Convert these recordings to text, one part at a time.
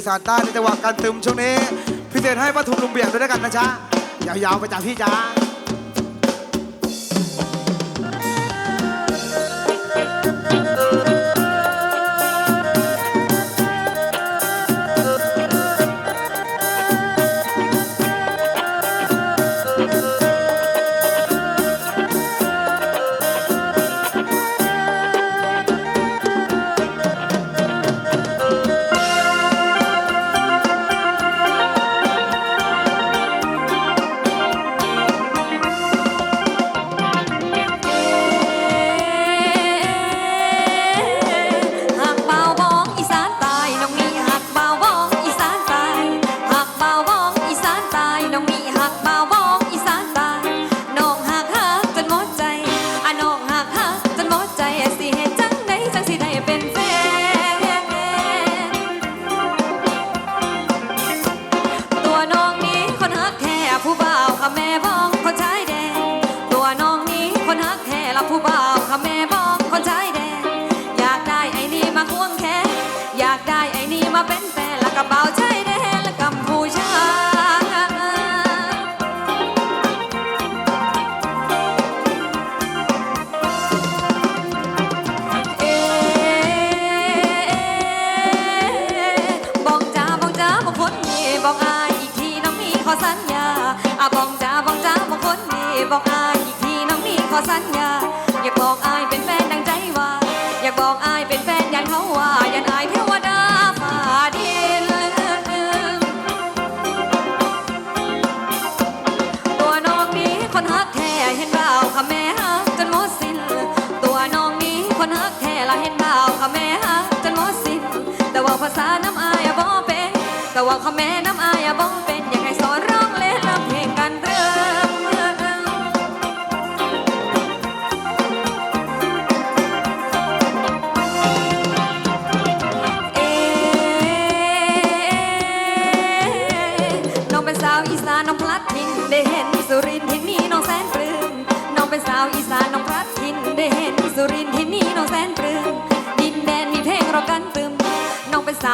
อีสานใต้ในจังหวะการตึมช่วงนี้ พิเศษให้ป้าทุมลุงเบียงด้วยกันนะจ๊ะยาวๆไปจากพี่จ้า บอกอายอีกทีน้องมีขอสัญญา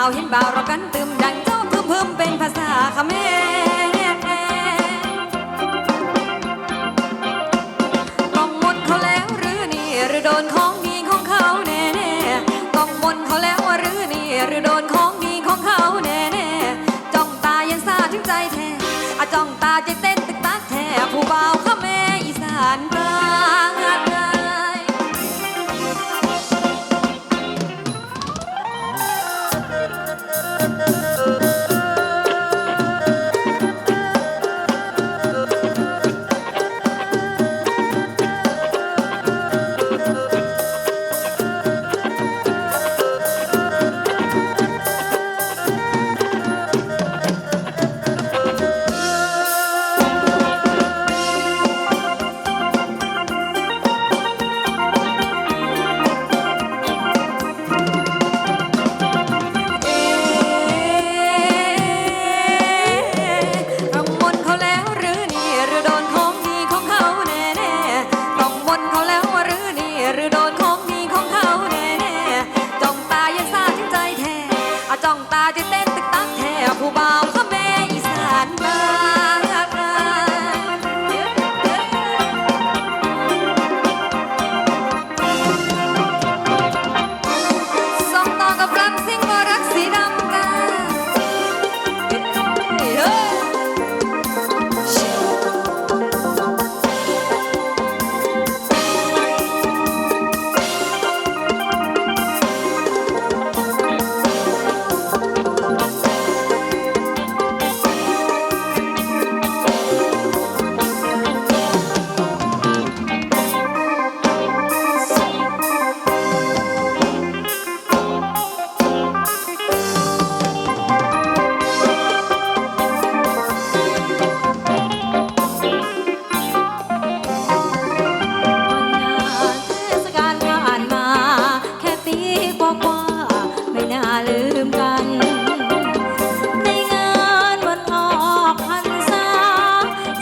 าวเห็นบ่าวเรากันตืมดังเจ้าพึมพึมเป็นภาษาเขมองมนเขาแล้วหรือนี่หรือโดนของดีของเขาแน่แน่ต้องมนเขาแล้วหรือนี่หรือโดนของดีของเขาแน่แน่จ้องตายังซาถึงใจแท้อะจ้องตาใจเต้นตึกตักแท้ผู้บ่าวาแม่อีสานกลาง ในงานวันออกพรรษา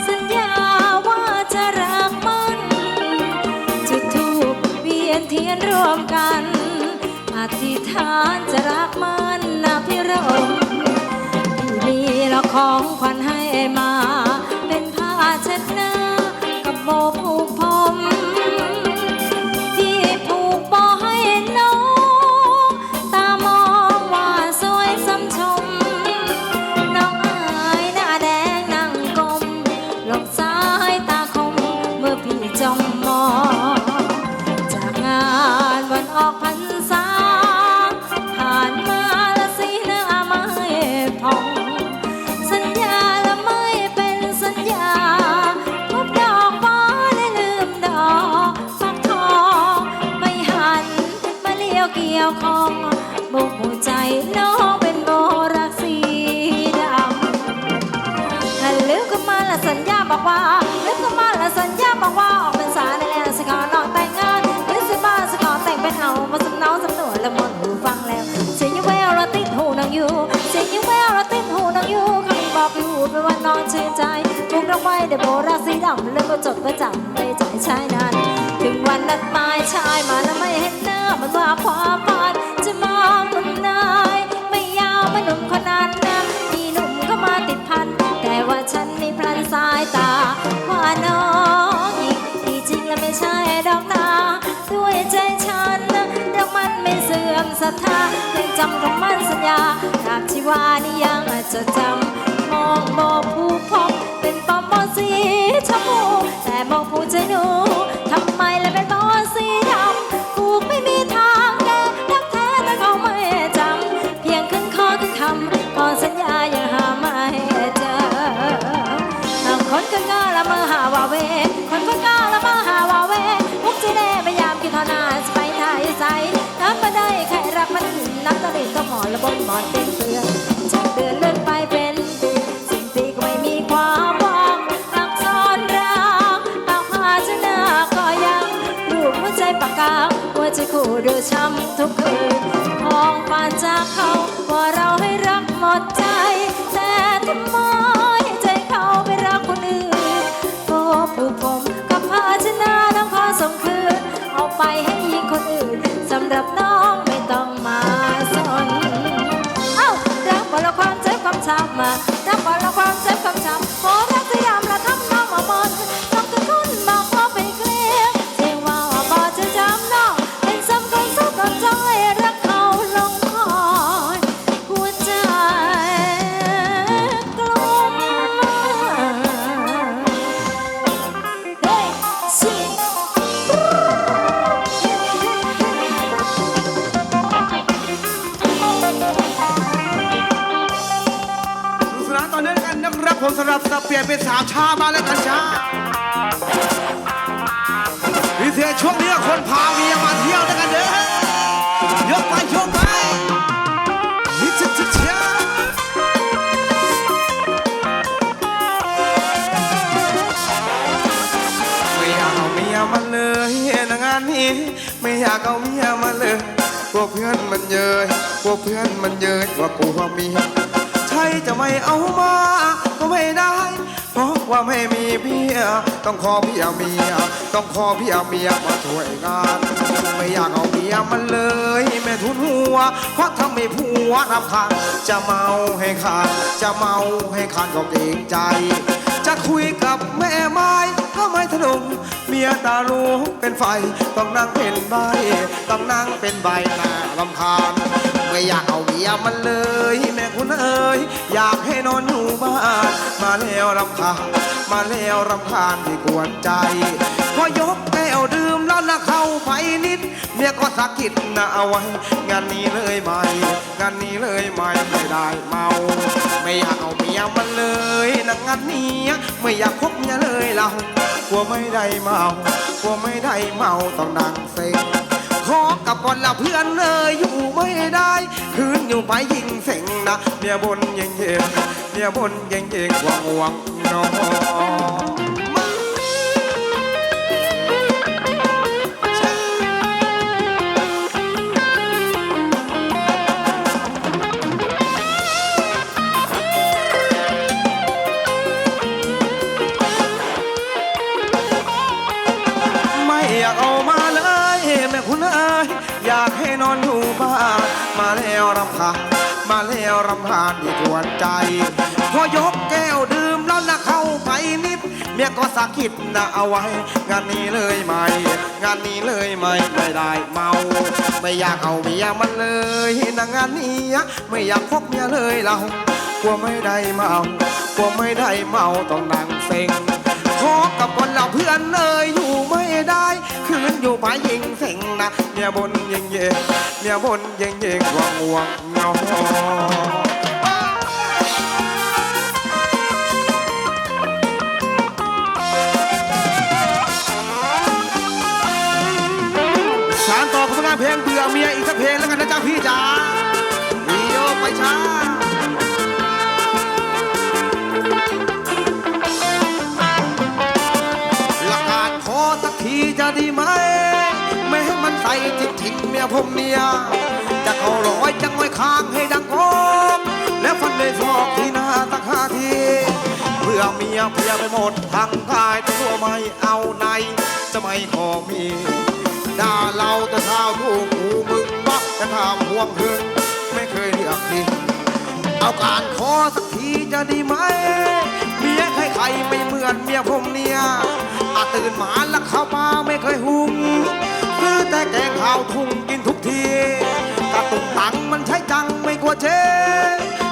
สัญญาว่าจะรักมัน จุดทูปเวียนเทียนรวมกัน อธิษฐานจะรักมันนะพี่รมพี่มีละของขวัน ได้โบราสีดำแล้วก็จดประจำไปใจชายนั้น ถึงวันนัดหมายชายมาแล้วไม่เห็นหน้ามันว่าความฝันจะมองหนุ่มนายไม่ยาวไม่หนุ่มคนนั้นนะมีหนุ่มก็มาติดพัน แต่ว่าฉันมีพลันสายตา ว่าน้องหญิงที่จริงแล้วไม่ใช่ดอกนาด้วยใจฉันนะรักมันไม่เสื่อมศรัทธายังจำคำมั่นสัญญาหากที่ว่านี่ยังอาจจะจำมองโบผู้พบ สีชมพูแต่มองผู้ใจหนูทำไมเลยเป็นบอสีดำผูกไม่มีทางแก้รักแท้แต่เขาไม่จำเพียงขึ้นคอขึ้นคำก่อนสัญญายังหาไม่เจอบางคนก็กล้าละมาหาว่าเวคนก็กล้าละมาหาว่าเวพวกจีแน่พยายามกินทอนาจะไปไหนใสน้ำมาได้ใครรักมันน้ำตะลิงก็หมอนละบนหมอนเป็นเพื่อนจากเดือนเลื่อน จะคู่ดูช้ำทุกคืนมองผ่านจากเขาว่าเราให้รักหมดใจ แต่ทำไม สับสับเปลี่ยนเป็นสาวชามาแล้วกันช้าพิเศษช่วงนี้คนพาเมียมาเที่ยวด้วยกันเด้อยกไปยกไปฮิชิชิชาไม่อยากเอาเมียมาเลยนะงานนี้ไม่อยากเอาเมียมาเลยพวกเพื่อนมันเยยพวกเพื่อนมันเยยว่ากลัวเมียใช่จะไม่เอามา ก็ไม่ได้ เพราะว่าไม่มีเมียต้องขอพี่เอาเมีย ต้องขอพี่เอาเมียมาช่วยงาน ไม่อยากเอาเมียมันเลย แม่ทุนหัว เพราะทำให้ผัวรำคางจะเมาให้ขาดจะเมาให้ขาดก็เกรงใจ คุยกับแม่ไม้ก็ไม่ถนงเมียตาลูกเป็นไฟต้องนั่งเป็นใบต้องนั่งเป็นใบหน้ารำคาญไม่อยากเอาเมียมันเลย แม่คุณเอ๋ยอยากให้นอนอยู่บ้านมาแล้วรำคาญมาแล้วรำคาญที่กวนใจพอยกแก้วดื่มแล้วนะเข้าไปนิดเมียก็สะกิดนะเอาไว้งานนี้เลยไหมงานนี้เลยไหมไม่ได้เมา ไม่อยากเอาเมียมันเลยนะงานนี้ไม่อยากคบเมียเลยเรากลัวไม่ได้เมากลัวไม่ได้เมาต้องนั่งเซ็งขอกับก่อนละเพื่อนเลยอยู่ไม่ได้ คืนอยู่ไปยิงเสงนะเมียบนเย็งเย็งเมียบนเย็งเย็งหวังหวังนอน รำคาญมาแล้วรำคาญที่ทวนใจ พอยกแก้วดื่มแล้วนะเข้าไปนิด เมียก็สะกิดนะเอาไว้ งานนี้เลยไหม งานนี้เลยไหมไม่ได้เมา ไม่อยากเอาเมียมันเลยนะงานนี้ไม่อยากพกเมียเลยเรากลัวไม่ได้เมากลัวไม่ได้เมาต้องนั่งเซ็งขอกับคนเราเพื่อนเลยอยู่ อยู่ไปยิงยิงนะเมียบนยิงยิงเมียบนยิงยิง่วงง่วงเงา ผมเมีย จะเข้าร้อยจังไว้ค้างให้ดังโกงแล้วฟันในซอกที่หน้าตักหาที เพื่อเมียเพียไปหมดทั้งกายตัวไม่เอาไหนจะไม่ขอมีด่าเราแต่เช้าถูกหูมึงมักจะถามห่วงหึงไม่เคยเลือกทีเอาการขอสักทีจะดีไหมเมียใครๆไม่เหมือนเมียผมเนี่ยอาตื่นมาแล้วเข้ามาไม่เคยหุงซื้อ แต่แกงข้าวทุ่งกินทุกทีกระตุกตังมันใช้จังไม่กลัวเช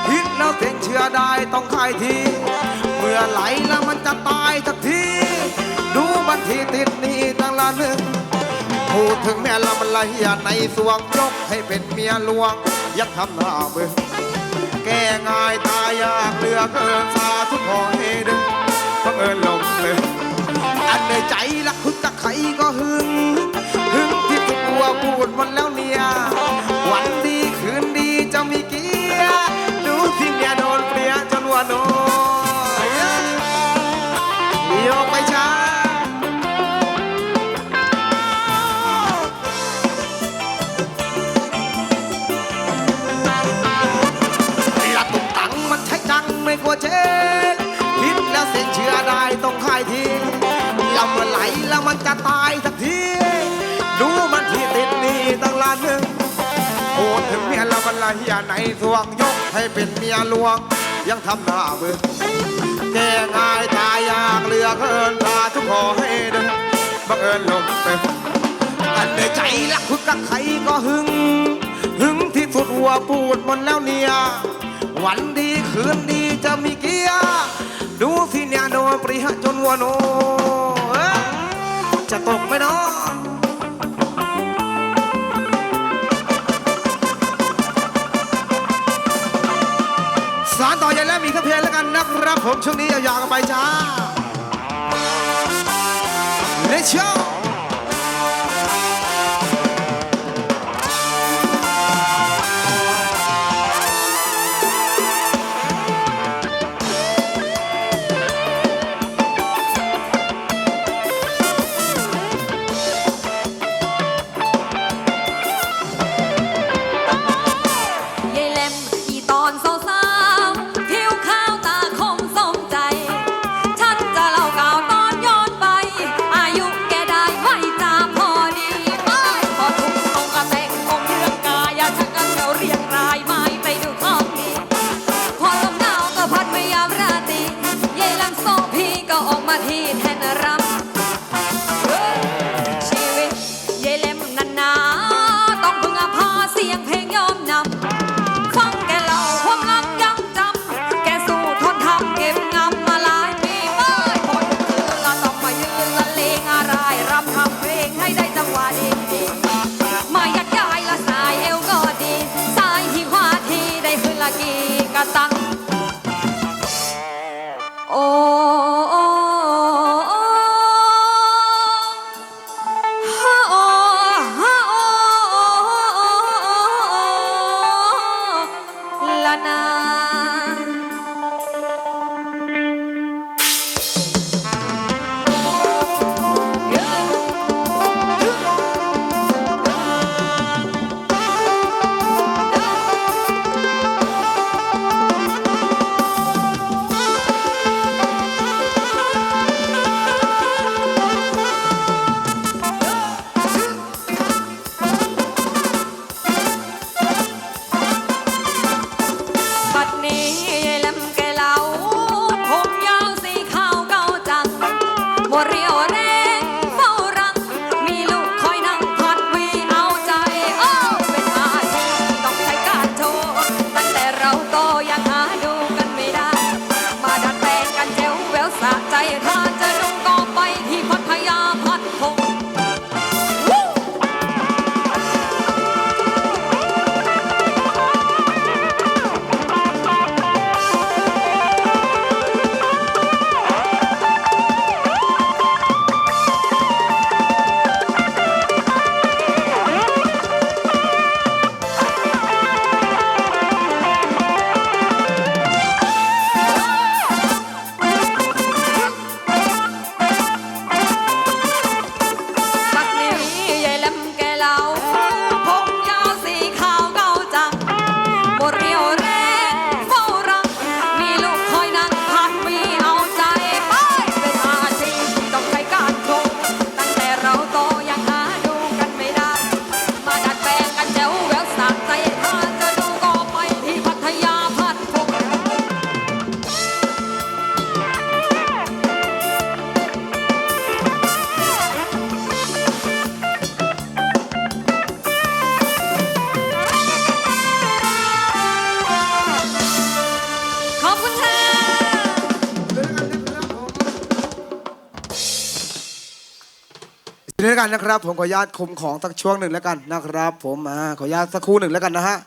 พิษแล้วเสียงเชื่อได้ต้องขายที เมื่อไหลแล้วมันจะตายสักที ดูบัญชีติดหนี้ตั้งละหนึ่งพูดถึงแม่ละมันละเฮียในสวงยกให้เป็นเมียหลวง ยักทำหน้าเบิ่งแก้ง่ายตายยากเลือเกินสาทุกขอให้ดึงบังเอิญลงเลยอันในใจละคึกกับใครก็หึงหึง วพูดหมันแล้วเนี่ย วันดีคืนดีจะมีเกียร์ดูสิเมียโดนเปลี่ยจนวัวโนเดียวไปช้าหลับตุกตังมันใช้จังไม่กลัวเช็คคิดแล้วเสียเชื่อได้ต้องขายทีลำมันไหลแล้วมันจะตายสักที เฮียไหนสวงยกให้เป็นเมียหลวง ยังทำหน้าเบื่อแก้ง่ายตายยากเหลือเกินตาทุกขอให้เดินบังเอิญลงไปอันในใจรักคือกับใครก็หึง หึงที่สุดหัวปูดมดแล้วเนี่ย วันดีคืนดีจะมีเกียร์ดูสิเนี่ยโดนปริหจนวัวโนจะตกไหมเนาะ เพลงแล้วกันนะครับผมช่วงนี้ยาวๆกันไปจ้าเล นี้แล้วกันนะครับ ผมขออนุญาตคุมของสักช่วงหนึ่งแล้วกันนะครับ ผมอ่าขออนุญาตสักครู่หนึ่งแล้วกันนะฮะ